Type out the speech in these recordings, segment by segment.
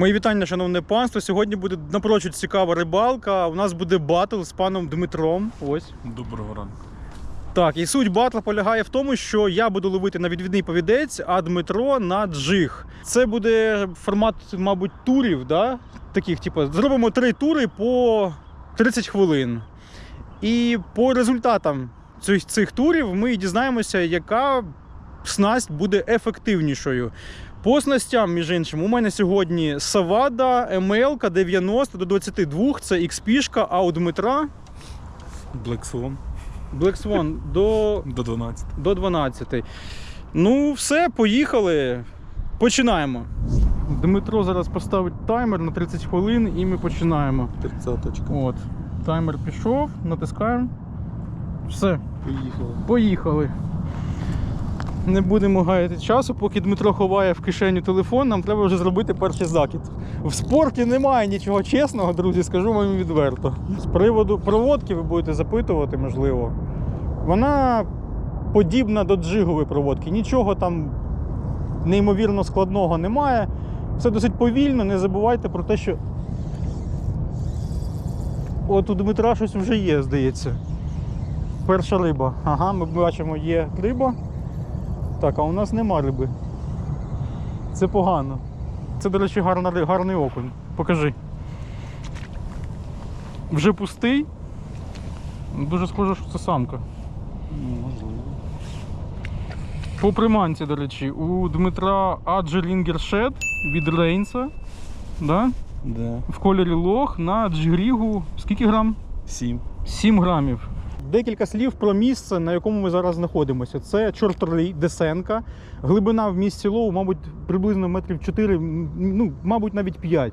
Мої вітання, шановне панство. Сьогодні буде напрочуд цікава рибалка. У нас буде батл з паном Дмитром. Ось. Доброго ранку. Так, і суть батла полягає в тому, що я буду ловити на відвідний повідець, а Дмитро на джиг. Це буде формат, мабуть, турів, да? таких, типу, зробимо три тури по 30 хвилин. І по результатам цих, цих турів ми дізнаємося, яка снасть буде ефективнішою. По снастям, між іншим, у мене сьогодні Савада МЛ 90 до 22, це XP, а у Дмитра Black Swan Black Swan до до 12. до 12. Ну, все, поїхали. Починаємо. Дмитро зараз поставить таймер на 30 хвилин і ми починаємо. 30 точка. От. Таймер пішов, натискаємо. Все, Поїхали. поїхали. Не будемо гаяти часу, поки Дмитро ховає в кишеню телефон, нам треба вже зробити перший закид. В спорті немає нічого чесного, друзі, скажу вам відверто. З приводу проводки ви будете запитувати, можливо. Вона подібна до джигової проводки. Нічого там неймовірно складного немає. Все досить повільно, не забувайте про те, що. От у Дмитра щось вже є, здається. Перша риба. Ага, ми бачимо, є риба. Так, а у нас нема риби. Це погано. Це, до речі, гарна, гарний окунь. Покажи. Вже пустий. Дуже схоже, що це самка. Можливо. По приманці, до речі, у Дмитра Аджелінгер Шед від Рейнса. Да? Да. В кольорі лох на джигрігу. Скільки грам? 7. 7 грамів. Декілька слів про місце, на якому ми зараз знаходимося. Це чорторий, Десенка. Глибина в місці лову, мабуть, приблизно метрів 4, ну, мабуть, навіть 5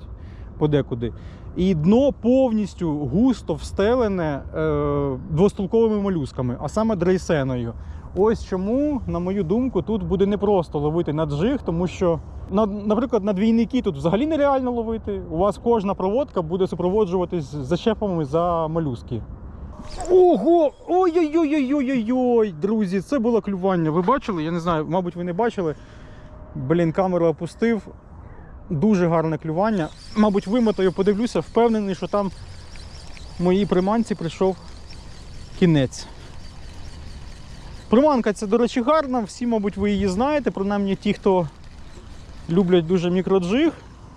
подекуди. І дно повністю густо встелене е, двостолковими молюсками, а саме дрейсеною. Ось чому, на мою думку, тут буде непросто ловити на джиг, тому що, на, наприклад, на двійники тут взагалі нереально ловити. У вас кожна проводка буде супроводжуватись зачепами за молюски. Ого! Ой-ой-ой-ой-ой-ой! Друзі, це було клювання. Ви бачили? Я не знаю, мабуть, ви не бачили. Блін, камеру опустив. Дуже гарне клювання. Мабуть, вимотаю, подивлюся, впевнений, що там моїй приманці прийшов кінець. Приманка ця, до речі, гарна, всі, мабуть, ви її знаєте, принаймні ті, хто люблять дуже мікроджиг.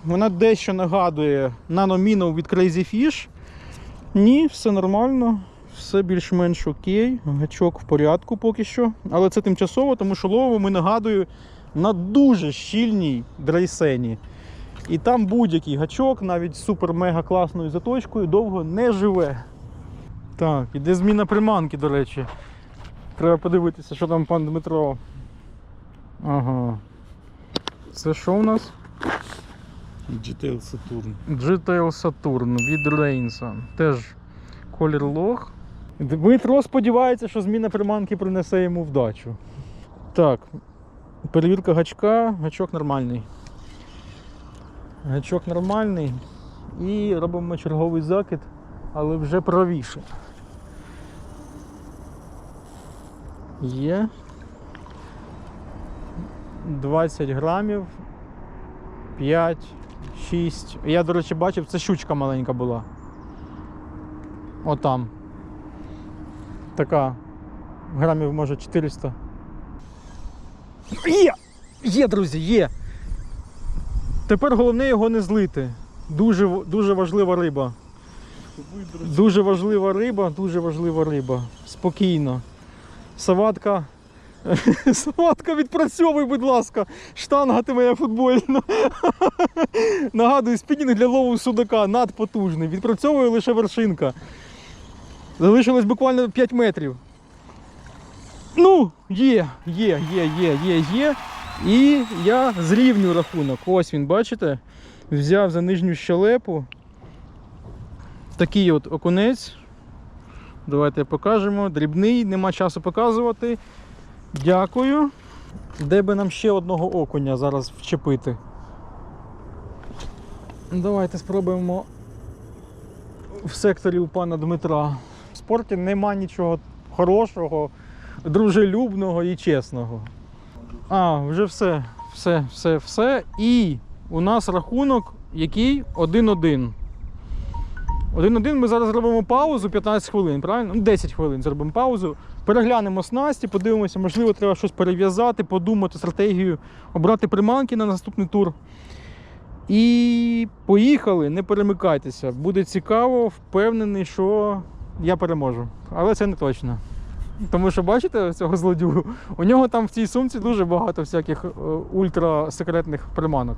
Вона дещо нагадує наноміну від Crazy Fish. Ні, все нормально, все більш-менш окей. Гачок в порядку поки що. Але це тимчасово, тому що ловимо ми нагадую на дуже щільній дрейсені. І там будь-який гачок, навіть з супер-мега класною заточкою, довго не живе. Так, іде зміна приманки, до речі. Треба подивитися, що там пан Дмитро. Ага. Це що у нас? GTL Saturn. GTL Saturn від Рейнса. Теж колір лох. Дмитро сподівається, що зміна приманки принесе йому вдачу. Так, перевірка гачка, гачок нормальний. Гачок нормальний. І робимо черговий закид, але вже правіше. Є. 20 грамів. 5, 6. Я, до речі, бачив, це щучка маленька була. Отам. Така. Грамів, може, 400. Є! Є, друзі, є! Тепер головне його не злити. Дуже, дуже важлива риба. Дуже важлива риба, дуже важлива риба. Спокійно. Саватка. Саватка, відпрацьовуй, будь ласка. Штанга ти моя футбольна. Нагадую, спінінг для лову судака надпотужний. Відпрацьовує лише вершинка. Залишилось буквально 5 метрів. Ну, є, є, є, є, є, є. І я зрівню рахунок. Ось він, бачите? Взяв за нижню щелепу. Такий от окунець. Давайте покажемо. Дрібний, нема часу показувати. Дякую. Де би нам ще одного окуня зараз вчепити? Давайте спробуємо в секторі у пана Дмитра. В спорті нема нічого хорошого, дружелюбного і чесного. А, вже все, все, все, все. І у нас рахунок який 1-1. 1-1 ми зараз зробимо паузу 15 хвилин, правильно? Ну, 10 хвилин зробимо паузу. Переглянемо снасті, подивимося, можливо, треба щось перев'язати, подумати стратегію, обрати приманки на наступний тур. І поїхали, не перемикайтеся. Буде цікаво, впевнений, що я переможу. Але це не точно. Тому що бачите цього злодюгу? У нього там в цій сумці дуже багато всяких е, ультрасекретних приманок.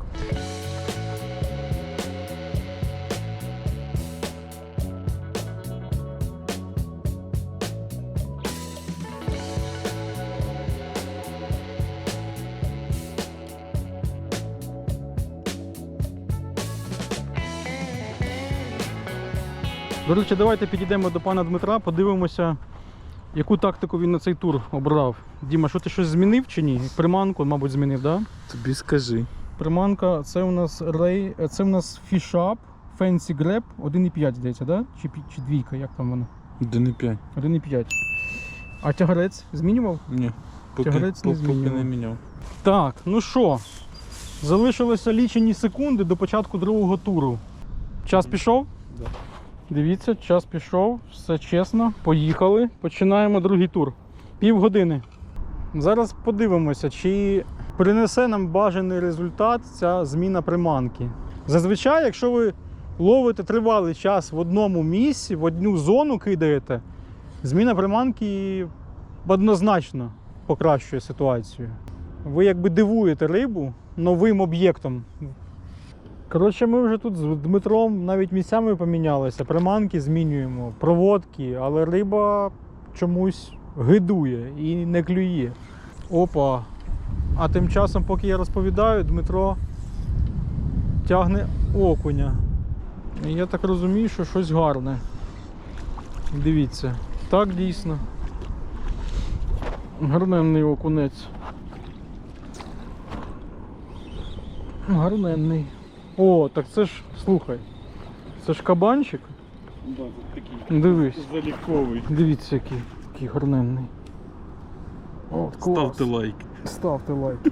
До речі, давайте підійдемо до пана Дмитра, подивимося, яку тактику він на цей тур обрав. Діма, що ти щось змінив чи ні? Приманку, мабуть, змінив, так? Да? Тобі скажи. Приманка, це у нас рей, це у нас фішап, Fancy Grab 1,5, здається, да? Чи, чи двійка, як там воно? 1,5. 1,5. А тягарець змінював? Ні. Поки, Тягарець не поки не міняв. Так, ну що, залишилося лічені секунди до початку другого туру. Час пішов? Да. Дивіться, час пішов, все чесно. Поїхали. Починаємо другий тур. Півгодини. Зараз подивимося, чи принесе нам бажаний результат ця зміна приманки. Зазвичай, якщо ви ловите тривалий час в одному місці, в одну зону кидаєте, зміна приманки однозначно покращує ситуацію. Ви якби дивуєте рибу новим об'єктом. Коротше, ми вже тут з Дмитром навіть місцями помінялися. Приманки змінюємо, проводки, але риба чомусь гидує і не клює. Опа. А тим часом, поки я розповідаю, Дмитро тягне окуня. І я так розумію, що щось гарне. Дивіться. Так дійсно. Гарненний окунець. Гарненний. О, так це ж, слухай. Це ж кабанчик. Да, такий Дивись. заліковий. Дивіться, який, який гарненний. О, клас. Ставте лайк. Ставте лайки.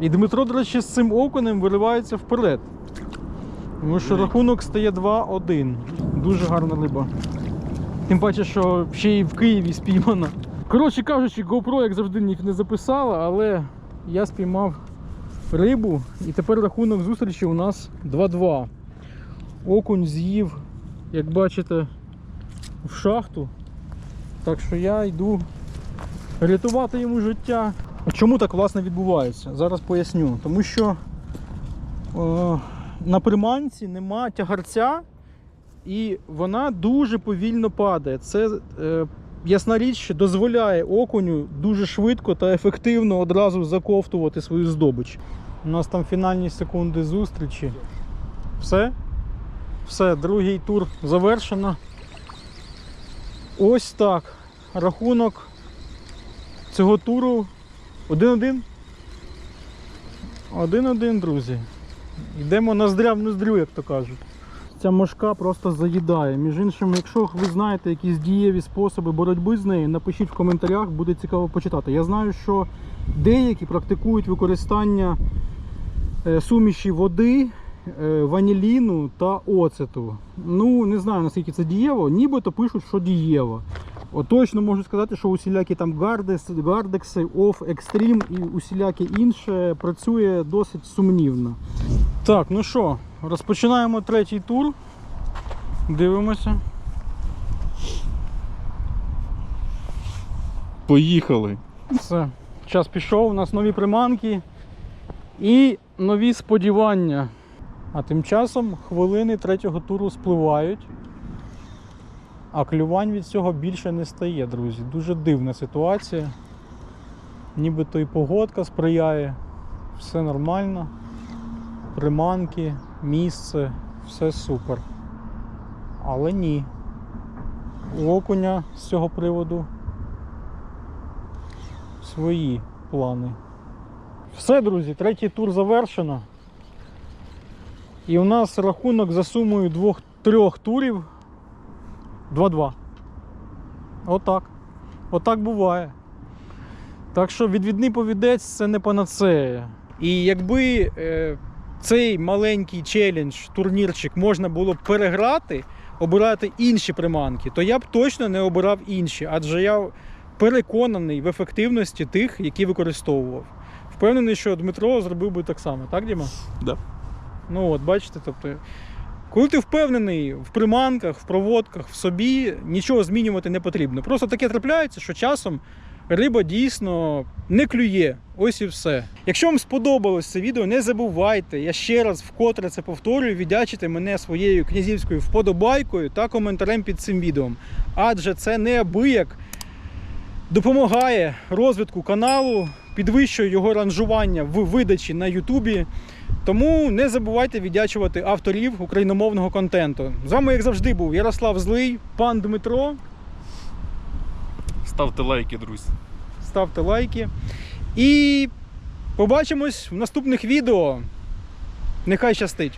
І Дмитро, до речі, з цим окунем виривається вперед. Тому що рахунок стає 2-1. Дуже гарна риба. Тим паче, що ще й в Києві спіймана. Коротше кажучи, GoPro, як завжди, ні- не записала, але я спіймав рибу і тепер рахунок зустрічі у нас 2-2. Окунь з'їв, як бачите, в шахту. Так що я йду рятувати йому життя. Чому так власне відбувається? Зараз поясню. Тому що е, на приманці нема тягарця і вона дуже повільно падає. Це е, ясна річ, дозволяє окуню дуже швидко та ефективно одразу заковтувати свою здобич. У нас там фінальні секунди зустрічі. Все? Все, другий тур завершено. Ось так. Рахунок цього туру 1-1. 1-1, друзі. Йдемо ноздря в ноздрю, як то кажуть. Ця мошка просто заїдає. Між іншим, якщо ви знаєте якісь дієві способи боротьби з нею, напишіть в коментарях, буде цікаво почитати. Я знаю, що деякі практикують використання е, суміші води, е, ваніліну та оцету. Ну, не знаю наскільки це дієво, нібито пишуть, що дієво. От точно можу сказати, що усілякі там гардекси, оф, екстрім і усіляке інше працює досить сумнівно. Так, ну що, розпочинаємо третій тур. Дивимося. Поїхали. Все, час пішов, у нас нові приманки і нові сподівання. А тим часом хвилини третього туру спливають. А клювань від цього більше не стає, друзі. Дуже дивна ситуація. Нібито і погодка сприяє, все нормально. Приманки, місце, все супер. Але ні. У окуня з цього приводу свої плани. Все, друзі, третій тур завершено. І у нас рахунок за сумою двох-трьох турів 2-2. Отак. Отак буває. Так що відвідний повідець це не панацея. І якби е, цей маленький челендж, турнірчик можна було б переграти, обирати інші приманки, то я б точно не обирав інші, адже я переконаний в ефективності тих, які використовував. Впевнений, що Дмитро зробив би так само, так, Діма? Да. Ну от, бачите, тобто, коли ти впевнений в приманках, в проводках, в собі, нічого змінювати не потрібно. Просто таке трапляється, що часом риба дійсно не клює. Ось і все. Якщо вам сподобалось це відео, не забувайте, я ще раз вкотре це повторюю, віддячити мене своєю князівською вподобайкою та коментарем під цим відео. Адже це неабияк допомагає розвитку каналу, підвищує його ранжування в видачі на Ютубі. Тому не забувайте віддячувати авторів україномовного контенту. З вами, як завжди, був Ярослав Злий, пан Дмитро. Ставте лайки, друзі. Ставте лайки. І побачимось в наступних відео. Нехай щастить!